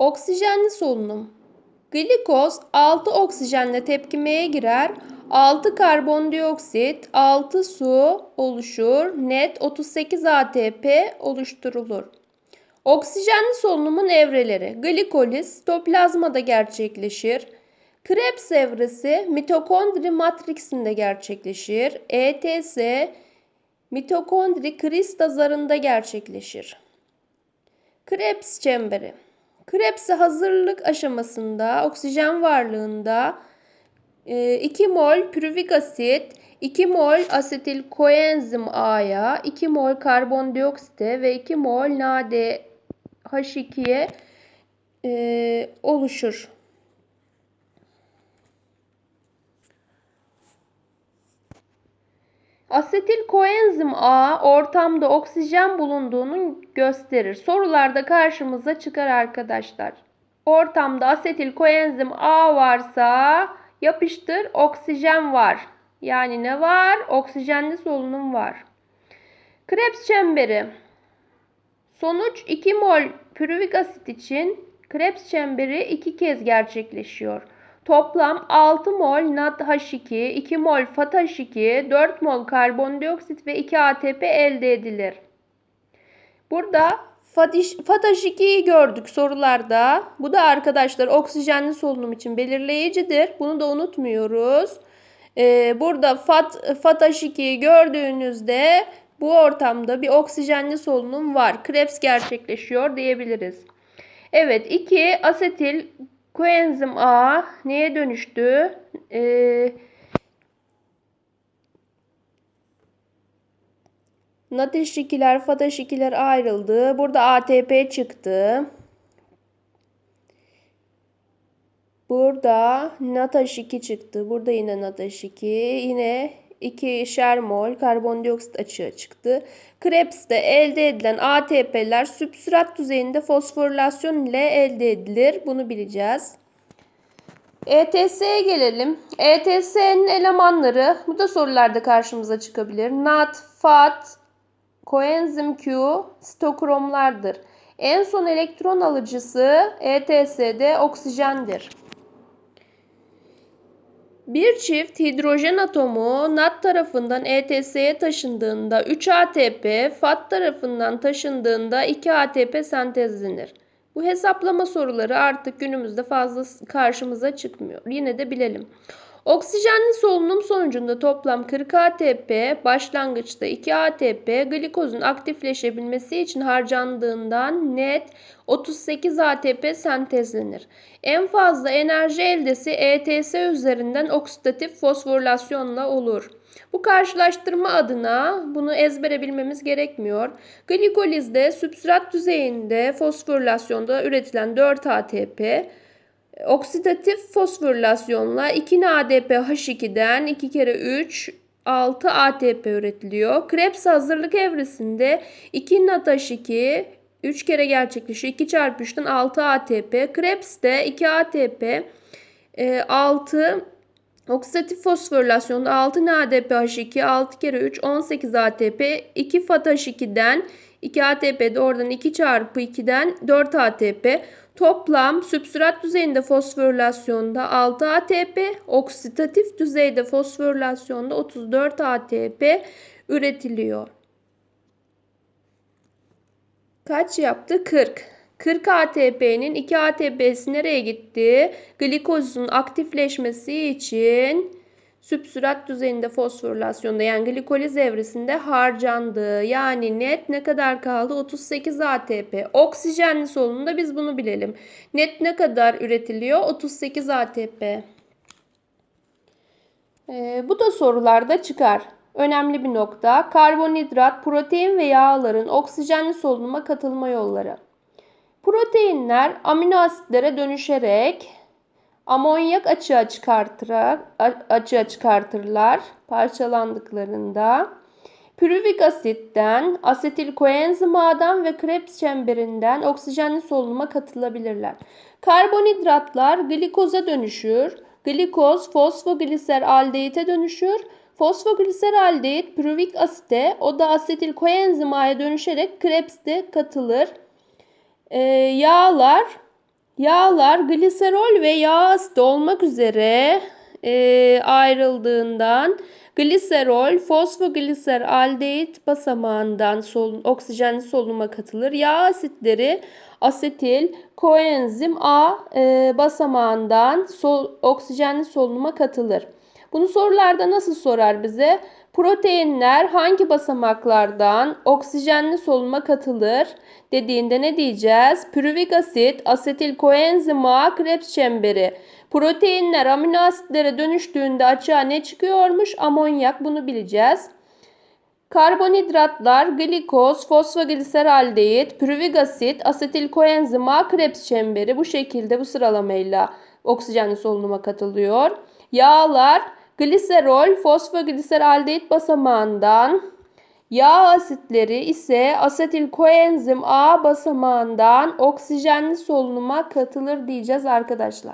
Oksijenli solunum. Glikoz 6 oksijenle tepkimeye girer. 6 karbondioksit, 6 su oluşur. Net 38 ATP oluşturulur. Oksijenli solunumun evreleri. Glikoliz sitoplazmada gerçekleşir. Krebs evresi mitokondri matriksinde gerçekleşir. ETS mitokondri zarında gerçekleşir. Krebs çemberi. Krebs'e hazırlık aşamasında oksijen varlığında 2 mol pürüvik asit, 2 mol asetil koenzim A'ya, 2 mol karbondioksite ve 2 mol NaDH2'ye e, oluşur. Asetil koenzim A ortamda oksijen bulunduğunu gösterir. Sorularda karşımıza çıkar arkadaşlar. Ortamda asetil koenzim A varsa yapıştır oksijen var. Yani ne var? Oksijenli solunum var. Krebs çemberi. Sonuç 2 mol pürüvik asit için Krebs çemberi 2 kez gerçekleşiyor. Toplam 6 mol NADH2, 2 mol FATH2, 4 mol karbondioksit ve 2 ATP elde edilir. Burada FATH2'yi gördük sorularda. Bu da arkadaşlar oksijenli solunum için belirleyicidir. Bunu da unutmuyoruz. Ee, burada FATH2'yi gördüğünüzde bu ortamda bir oksijenli solunum var. Krebs gerçekleşiyor diyebiliriz. Evet 2 asetil Koenzim A neye dönüştü? Ee, Nateş2'ler, FATH2'ler ayrıldı. Burada ATP çıktı. Burada NATH2 çıktı. Burada yine NATH2. Yine 2'şer mol karbondioksit açığa çıktı. Krebs'te elde edilen ATP'ler sübstrat düzeyinde fosforilasyon ile elde edilir. Bunu bileceğiz. ETS'ye gelelim. ETS'nin elemanları bu da sorularda karşımıza çıkabilir. NAT, FAT, koenzim Q, sitokromlardır. En son elektron alıcısı ETS'de oksijendir. Bir çift hidrojen atomu NAT tarafından ETS'ye taşındığında 3 ATP, FAT tarafından taşındığında 2 ATP sentezlenir. Bu hesaplama soruları artık günümüzde fazla karşımıza çıkmıyor. Yine de bilelim. Oksijenli solunum sonucunda toplam 40 ATP, başlangıçta 2 ATP, glikozun aktifleşebilmesi için harcandığından net 38 ATP sentezlenir. En fazla enerji eldesi ETS üzerinden oksidatif fosforilasyonla olur. Bu karşılaştırma adına bunu ezbere bilmemiz gerekmiyor. Glikolizde sübstrat düzeyinde fosforilasyonda üretilen 4 ATP, oksidatif fosforilasyonla 2 NADP H2'den 2 kere 3 6 ATP üretiliyor. Krebs hazırlık evresinde 2 NADH2 3 kere gerçekleşiyor. 2 çarpı 3'ten 6 ATP. Krebs'te 2 ATP 6 Oksidatif fosforilasyonda 6 NADPH2, 6 kere 3, 18 ATP, 2 FATH2'den 2 ATP'de oradan 2 çarpı 2'den 4 ATP. Toplam sübstrat düzeyinde fosforilasyonda 6 ATP, oksidatif düzeyde fosforilasyonda 34 ATP üretiliyor. Kaç yaptı? 40. 40 ATP'nin 2 ATP'si nereye gitti? Glikozun aktifleşmesi için sübstrat düzeyinde fosforilasyonda yani glikoliz evresinde harcandı. Yani net ne kadar kaldı? 38 ATP. Oksijenli solunumda biz bunu bilelim. Net ne kadar üretiliyor? 38 ATP. Ee, bu da sorularda çıkar. Önemli bir nokta. Karbonhidrat, protein ve yağların oksijenli solunuma katılma yolları. Proteinler amino asitlere dönüşerek amonyak açığa çıkartır, açığa çıkartırlar parçalandıklarında. Pürüvik asitten, asetil koenzim A'dan ve Krebs çemberinden oksijenli solunuma katılabilirler. Karbonhidratlar glikoza dönüşür. Glikoz fosfogliser aldehite dönüşür. Fosfogliser aldehit pürüvik asite, o da asetil koenzim A'ya dönüşerek Krebs'te katılır. Ee, yağlar Yağlar gliserol ve yağ asidi olmak üzere e, ayrıldığından gliserol fosfogliseraldehit basamağından sol, oksijenli solunuma katılır. Yağ asitleri asetil koenzim A e, basamağından sol, oksijenli solunuma katılır. Bunu sorularda nasıl sorar bize? Proteinler hangi basamaklardan oksijenli solunuma katılır dediğinde ne diyeceğiz? Pürüvik asit, asetil koenzim A, Krebs çemberi. Proteinler amino asitlere dönüştüğünde açığa ne çıkıyormuş? Amonyak bunu bileceğiz. Karbonhidratlar, glikoz, fosfogliseraldehit, pürüvik asit, asetil koenzim A, Krebs çemberi bu şekilde bu sıralamayla oksijenli solunuma katılıyor. Yağlar, gliserol, fosfogliseraldehit basamağından, yağ asitleri ise asetil koenzim A basamağından oksijenli solunuma katılır diyeceğiz arkadaşlar.